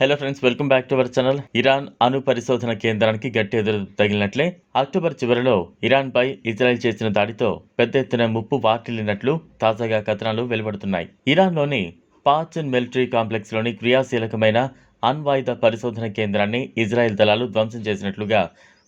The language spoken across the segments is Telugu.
Hello friends welcome back to our channel Iran అణు పరిశోధన కేంద్రానికి గట్టి ఎదురు తగిలినట్లే అక్టోబర్ చివరిలో ఇరాన్పై ఇజ్రాయెల్ చేసిన దాడితో పెద్ద ఎత్తున ముప్పు వాటిల్లినట్లు తాజాగా కథనాలు వెలువడుతున్నాయి. ఇరాన్లోని పాచన్ మిలిటరీ కాంప్లెక్స్లోని క్రియాశీలకమైన అణ్వాయుధ పరిశోధన కేంద్రాన్ని ఇజ్రాయెల్ దళాలు ధ్వంసం చేసినట్లుగా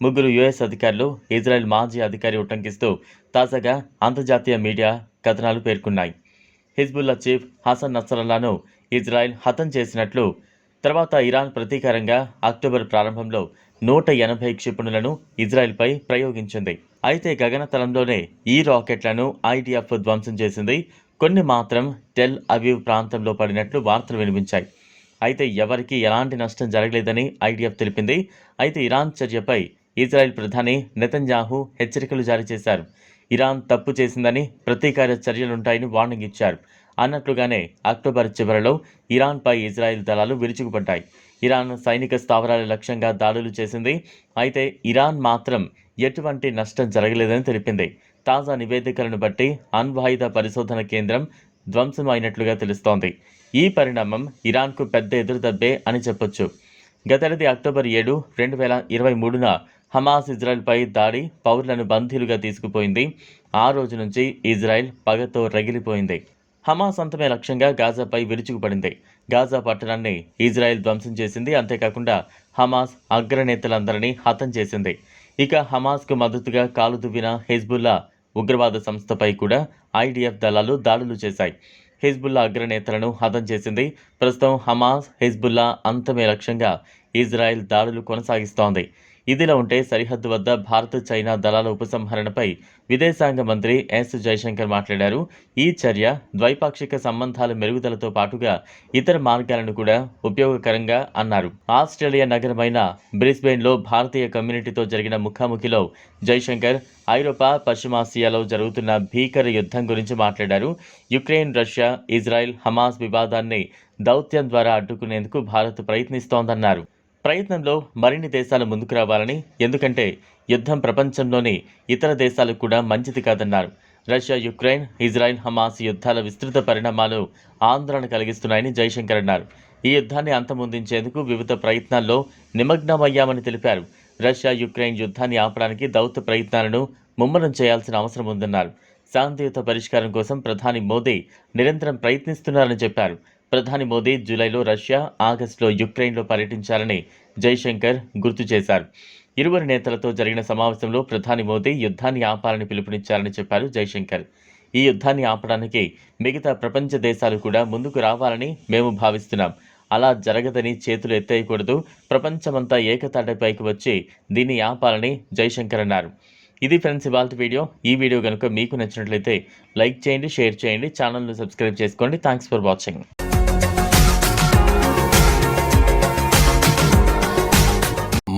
ముగ్గురు యుఎస్ అధికారులు ఇజ్రాయెల్ మాజీ అధికారి ఉటంకిస్తూ తాజాగా అంతర్జాతీయ మీడియా కథనాలు పేర్కొన్నాయి. హిజ్బుల్లా చీఫ్ హసన్ నసరల్లాను ఇజ్రాయెల్ హతం చేసినట్లు తర్వాత ఇరాన్ ప్రతీకారంగా అక్టోబర్ ప్రారంభంలో నూట ఎనభై క్షిపణులను ఇజ్రాయెల్పై ప్రయోగించింది. అయితే గగనతలంలోనే ఈ రాకెట్లను ఐడిఎఫ్ ధ్వంసం చేసింది. కొన్ని మాత్రం టెల్ అవీవ్ ప్రాంతంలో పడినట్లు వార్తలు వినిపించాయి. అయితే ఎవరికీ ఎలాంటి నష్టం జరగలేదని ఐడిఎఫ్ తెలిపింది. అయితే ఇరాన్ చర్యపై ఇజ్రాయెల్ ప్రధాని నెతన్యాహు హెచ్చరికలు జారీ చేశారు. ఇరాన్ తప్పు చేసిందని ప్రతీకార చర్యలుంటాయని వార్నింగ్ ఇచ్చారు. అన్నట్లుగానే అక్టోబర్ చివరిలో ఇరాన్పై ఇజ్రాయెల్ దళాలు విరుచుకుపడ్డాయి. ఇరాన్ సైనిక స్థావరాల లక్ష్యంగా దాడులు చేసింది. అయితే ఇరాన్ మాత్రం ఎటువంటి నష్టం జరగలేదని తెలిపింది. తాజా నివేదికలను బట్టి అణ్వాయుధ పరిశోధన కేంద్రం ధ్వంసం అయినట్లుగా తెలుస్తోంది. ఈ పరిణామం ఇరాన్కు పెద్ద ఎదురుదబ్బే అని చెప్పొచ్చు. గతేడాది అక్టోబర్ ఏడు రెండు వేల ఇరవై మూడున హమాస్ ఇజ్రాయెల్పై దాడి పౌరులను బందీలుగా తీసుకుపోయింది. ఆ రోజు నుంచి ఇజ్రాయెల్ పగతో రగిలిపోయింది. హమాస్ అంతమే లక్ష్యంగా గాజాపై విరుచుకుపడింది. గాజా పట్టణాన్ని ఇజ్రాయెల్ ధ్వంసం చేసింది. అంతేకాకుండా హమాస్ అగ్రనేతలందరినీ హతం చేసింది. ఇక హమాస్కు మద్దతుగా కాలు దువ్విన హెజ్బుల్లా ఉగ్రవాద సంస్థపై కూడా ఐడిఎఫ్ దళాలు దాడులు చేశాయి. హిజ్బుల్లా అగ్రనేతలను హతం చేసింది. ప్రస్తుతం హమాస్ హిజ్బుల్లా అంతమే లక్ష్యంగా ఇజ్రాయెల్ దాడులు కొనసాగిస్తోంది. ఇదిలా ఉంటే సరిహద్దు వద్ద భారత్ చైనా దళాల ఉపసంహరణపై విదేశాంగ మంత్రి ఎస్. జైశంకర్ మాట్లాడారు. ఈ చర్య ద్వైపాక్షిక సంబంధాల మెరుగుదలతో పాటుగా ఇతర మార్గాలను కూడా ఉపయోగకరంగా అన్నారు. ఆస్ట్రేలియా నగరమైన బ్రిస్బెయిన్లో భారతీయ కమ్యూనిటీతో జరిగిన ముఖాముఖిలో జైశంకర్ ఐరోపా పశ్చిమాసియాలో జరుగుతున్న భీకర యుద్ధం గురించి మాట్లాడారు. యుక్రెయిన్ రష్యా ఇజ్రాయెల్ హమాస్ వివాదాన్ని దౌత్యం ద్వారా అడ్డుకునేందుకు భారత్ ప్రయత్నిస్తోందన్నారు. ప్రయత్నంలో మరిన్ని దేశాలు ముందుకు రావాలని ఎందుకంటే యుద్ధం ప్రపంచంలోని ఇతర దేశాలకు కూడా మంచిది కాదన్నారు. రష్యా యుక్రెయిన్ ఇజ్రాయెల్ హమాస్ యుద్ధాల విస్తృత పరిణామాలు ఆందోళన కలిగిస్తున్నాయని జైశంకర్ అన్నారు. ఈ యుద్ధాన్ని అంతమొందించేందుకు వివిధ ప్రయత్నాల్లో నిమగ్నమయ్యామని తెలిపారు. రష్యా యుక్రెయిన్ యుద్ధాన్ని ఆపడానికి దౌత్య ప్రయత్నాలను ముమ్మరం చేయాల్సిన అవసరం ఉందన్నారు. శాంతియుత పరిష్కారం కోసం ప్రధాని మోదీ నిరంతరం ప్రయత్నిస్తున్నారని చెప్పారు. ప్రధాని మోదీ జూలైలో రష్యా ఆగస్టులో యుక్రెయిన్లో పర్యటించాలని జైశంకర్ గుర్తు చేశారు. ఇరువురు నేతలతో జరిగిన సమావేశంలో ప్రధాని మోదీ యుద్ధాన్ని ఆపాలని పిలుపునిచ్చారని చెప్పారు జైశంకర్. ఈ యుద్ధాన్ని ఆపడానికి మిగతా ప్రపంచ దేశాలు కూడా ముందుకు రావాలని మేము భావిస్తున్నాం. అలా జరగదని చేతులు ఎత్తేయకూడదు. ప్రపంచమంతా ఏకతాటిపైకి వచ్చి దీన్ని ఆపాలని జైశంకర్ అన్నారు. ఇది ఫ్రెండ్స్ ఇవాళ వీడియో. ఈ వీడియో కనుక మీకు నచ్చినట్లయితే లైక్ చేయండి షేర్ చేయండి ఛానల్ను సబ్స్క్రైబ్ చేసుకోండి. Thanks for watching.